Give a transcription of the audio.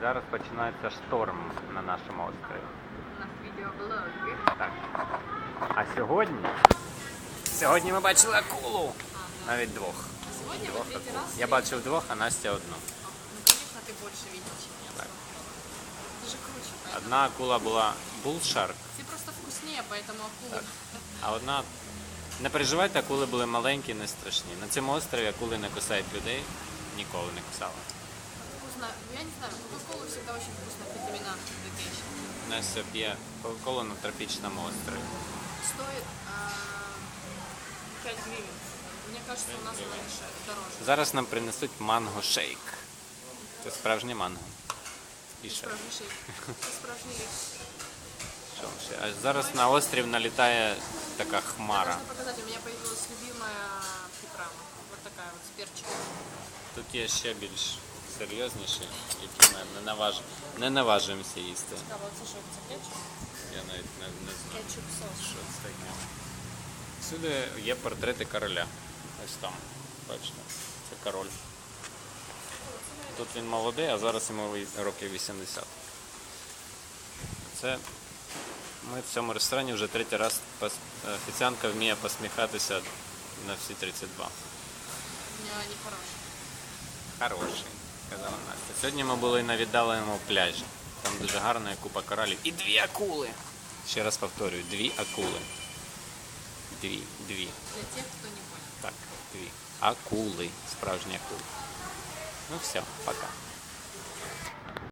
Зараз починається шторм на нашому острові. У нас відеоблог. Так. А сьогодні. Сьогодні ми бачили акулу. Навіть двох. Сегодня Двох вы третий акул. раз. Я бачив двох, а Настя одну. Ну, конечно, ты больше видел, чем я. Так. Ты же круче, поэтому. Одна акула була булшарк, Ты просто вкуснее, поэтому акулы. а одна. Не переживайте, акули були маленькі, не страшні. На цьому острові акули не кусають людей, ніколи не кусали. П'є на тропічному острові. Стоит а, 5 гривен. Мне кажется, у нас она дороже. Зараз нам принесуть манго шейк. Це справжнє манго. І ще. Справжний шейк. Що ще? А зараз на острів налітає така хмара. должна показать, у меня появилась любимая приправа. Вот такая вот, с перчиком. Тут є ще більш серйозніші, які ми не, наваж... не наважуємося їсти. Цікаво, це що, це кетчуп? Я навіть не, не знаю, Кетчуп сос. що це таке. Всюди є портрети короля. Ось там. Бачите, це король. Тут він молодий, а зараз йому років 80. Це ми в цьому ресторані вже третій раз пос- офіціантка вміє посміхатися на всі 32. У меня они хорошие. Хороший, сказала Настя. Сьогодні ми були на віддаленому пляжі. Там дуже гарна купа коралів. І дві акули. Ще раз повторюю, дві акули. Дві, дві. Для тих, хто не понял. Так, дві. Акули. Справжні акули. Ну все, пока.